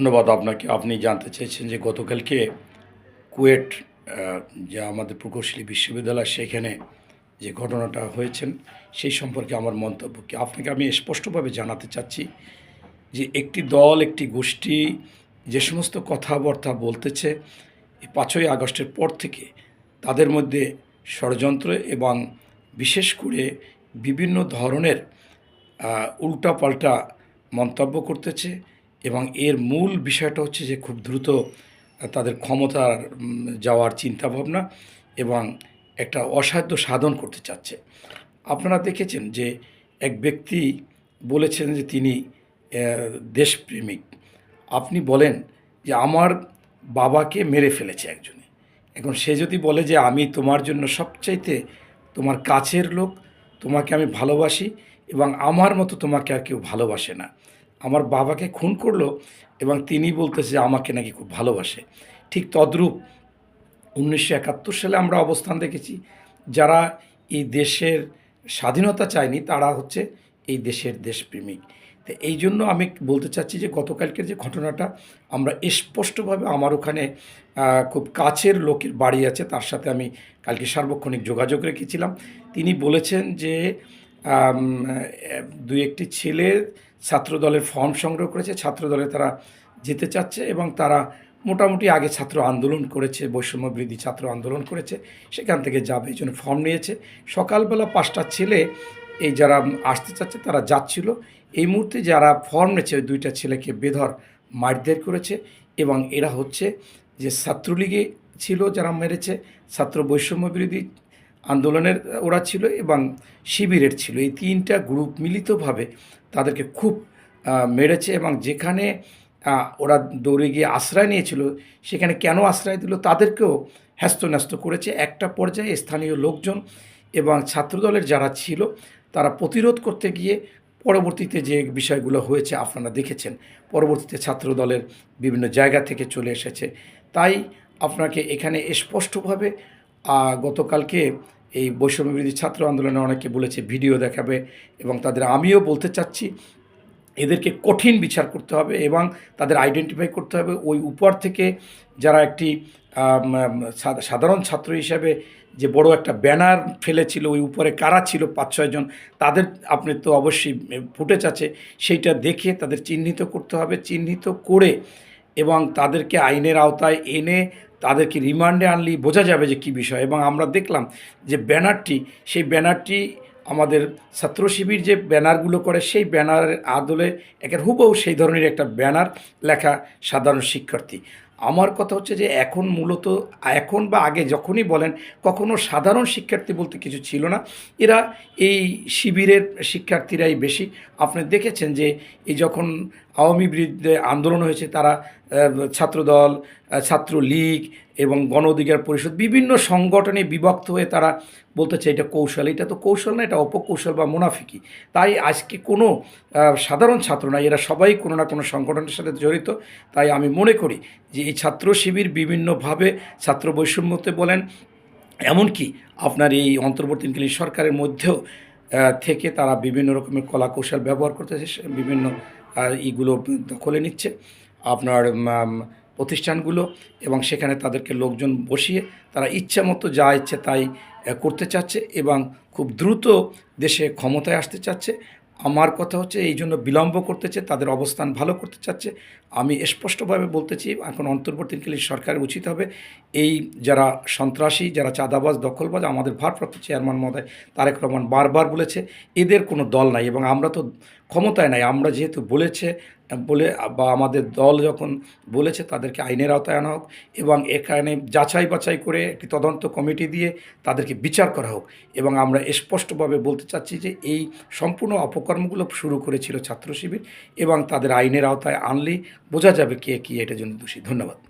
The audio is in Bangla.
ধন্যবাদ আপনাকে। আপনি জানতে চেয়েছেন যে গতকালকে কুয়েট যা আমাদের প্রকৌশলী বিশ্ববিদ্যালয়, সেখানে যে ঘটনাটা হয়েছেন সেই সম্পর্কে আমার মন্তব্য কি? আপনাকে আমি স্পষ্টভাবে জানাতে চাচ্ছি যে একটি দল, একটি গোষ্ঠী যে সমস্ত কথাবার্তা বলতেছে পাঁচই আগস্টের পর থেকে তাদের মধ্যে ষড়যন্ত্র এবং বিশেষ করে বিভিন্ন ধরনের উল্টাপাল্টা মন্তব্য করতেছে। এবং এর মূল বিষয়টা হচ্ছে যে খুব দ্রুত তাদের ক্ষমতার যাওয়ার চিন্তাভাবনা এবং একটা অসাধ্য সাধন করতে চাচ্ছে। আপনারা দেখেছেন যে এক ব্যক্তি বলেছেন যে তিনি দেশপ্রেমিক। আপনি বলেন যে আমার বাবাকে মেরে ফেলেছে একজনে। এখন সে যদি বলে যে আমি তোমার জন্য সবচাইতে তোমার কাছের লোক, তোমাকে আমি ভালোবাসি এবং আমার মতো তোমাকে আর কেউ ভালোবাসে না আমার বাবাকে খুন করল এবং তিনি বলতেছে যে আমাকে নাকি খুব ভালোবাসে। ঠিক তদ্রূপ উনিশশো একাত্তর সালে আমরা অবস্থান দেখেছি। যারা এই দেশের স্বাধীনতা চায়নি, তারা হচ্ছে এই দেশের দেশপ্রেমিক। তো এই জন্য আমি বলতে চাচ্ছি যে গতকালকের যে ঘটনাটা, আমরা স্পষ্টভাবে আমার ওখানে খুব কাছের লোকের বাড়ি আছে, তার সাথে আমি কালকে সার্বক্ষণিক যোগাযোগ রেখেছিলাম। তিনি বলেছেন যে দুই একটি ছেলে ছাত্রদলের ফর্ম সংগ্রহ করেছে। ছাত্রদলে তারা যেতে চাচ্ছে এবং তারা মোটামুটি আগে ছাত্র আন্দোলন করেছে, বৈষম্য বৃদ্ধি ছাত্র আন্দোলন করেছে, সেখান থেকে যাবে এই জন্য ফর্ম নিয়েছে। সকালবেলা পাঁচটা ছেলে এই যারা আসতে চাচ্ছে তারা যাচ্ছিল। এই মুহূর্তে যারা ফর্ম নিয়েছে ওই দুইটা ছেলেকে বেধর মারধর করেছে এবং এরা হচ্ছে যে ছাত্রলীগে ছিল যারা মেরেছে, ছাত্র বৈষম্য বিরোধী আন্দোলনের ওরা ছিল এবং শিবিরের ছিল। এই তিনটা গ্রুপ মিলিতভাবে তাদেরকে খুব মেরেছে এবং যেখানে ওরা দৌড়ে গিয়ে আশ্রয় নিয়েছিল, সেখানে কেন আশ্রয় দিল তাদেরকেও হ্যাস্তন্যস্ত করেছে। একটা পর্যায়ে স্থানীয় লোকজন এবং ছাত্রদলের যারা ছিল, তারা প্রতিরোধ করতে গিয়ে পরবর্তীতে যে বিষয়গুলো হয়েছে আপনারা দেখেছেন, পরবর্তীতে ছাত্রদলের বিভিন্ন জায়গা থেকে চলে এসেছে। তাই আপনাকে এখানে স্পষ্টভাবে গতকালকে এই বৈষম্যবিরোধী ছাত্র আন্দোলনে অনেকে বলেছে ভিডিও দেখাবে এবং তাদের আমিও বলতে চাচ্ছি, এদেরকে কঠিন বিচার করতে হবে এবং তাদের আইডেন্টিফাই করতে হবে। ওই উপর থেকে যারা একটি সাধারণ ছাত্র হিসাবে যে বড় একটা ব্যানার ফেলেছিল, ওই উপরে কারা ছিল, পাঁচ ছয়জন তাদের আপনি তো অবশ্যই ফুটেজ আছে, সেইটা দেখে তাদের চিহ্নিত করতে হবে। চিহ্নিত করে এবং তাদেরকে আইনের আওতায় এনে তাদেরকে রিমান্ডে আনলেই বোঝা যাবে যে কী বিষয়। এবং আমরা দেখলাম যে ব্যানারটি, সেই ব্যানারটি আমাদের ছাত্র শিবির যে ব্যানারগুলো করে, সেই ব্যানারের আদলে একের হুবহু সেই ধরনের একটা ব্যানার লেখা সাধারণ শিক্ষার্থী। আমার কথা হচ্ছে যে এখন মূলত, এখন বা আগে যখনই বলেন, কখনো সাধারণ শিক্ষার্থী বলতে কিছু ছিল না। এরা এই শিবিরের শিক্ষার্থীরাই বেশি। আপনি দেখেছেন যে এই যখন আওয়ামী বিরুদ্ধে আন্দোলন হয়েছে, তারা ছাত্রদল ছাত্রলীগ এবং গণ অধিকার পরিষদ বিভিন্ন সংগঠনে বিভক্ত হয়ে তারা বলতেছে এটা কৌশল। এটা তো কৌশল না, এটা অপকৌশল বা মুনাফিকি। তাই আজকে কোনো সাধারণ ছাত্র না, এরা সবাই কোনো না কোনো সংগঠনের সাথে জড়িত। তাই আমি মনে করি যে এই ছাত্র শিবির বিভিন্নভাবে ছাত্র বৈষম্যতে বলেন, এমনকি আপনার এই অন্তর্বর্তীকালীন সরকারের মধ্যেও থেকে তারা বিভিন্ন রকমের কলা কৌশল ব্যবহার করতেছে বিভিন্ন ইগুলো দখলে নিচ্ছে। আপনার প্রতিষ্ঠানগুলো এবং সেখানে তাদেরকে লোকজন বসিয়ে তারা ইচ্ছা মতো যা ইচ্ছে তাই করতে চাচ্ছে এবং খুব দ্রুত দেশে ক্ষমতায় আসতে চাচ্ছে। আমার কথা হচ্ছে এই জন্য বিলম্ব করতেছে, তাদের অবস্থান ভালো করতে চাচ্ছে। আমি স্পষ্টভাবে বলতেছি এখন অন্তর্বর্তীকালীন সরকারের উচিত হবে। এই যারা সন্ত্রাসী, যারা চাঁদাবাজ, দখলবাজ, আমাদের ভারপ্রাপ্ত চেয়ারম্যান মহোদয় তারেক রহমান বারবার বলেছে, এদের কোনো দল নাই এবং আমরা তো ক্ষমতায় নাই। আমরা যেহেতু বলেছে, বলে, বা আমাদের দল যখন বলেছে, তাদেরকে আইনের আওতায় আনা হোক এবং এখানে যাচাই বাছাই করে একটি তদন্ত কমিটি দিয়ে তাদেরকে বিচার করা হোক এবং আমরা স্পষ্টভাবে বলতে চাচ্ছি যে এই সম্পূর্ণ অপকর্মগুলো শুরু করেছিল ছাত্র শিবির এবং তাদের আইনের আওতায় আনলেই বোঝা যাবে কে কী এটার জন্য দোষী। ধন্যবাদ।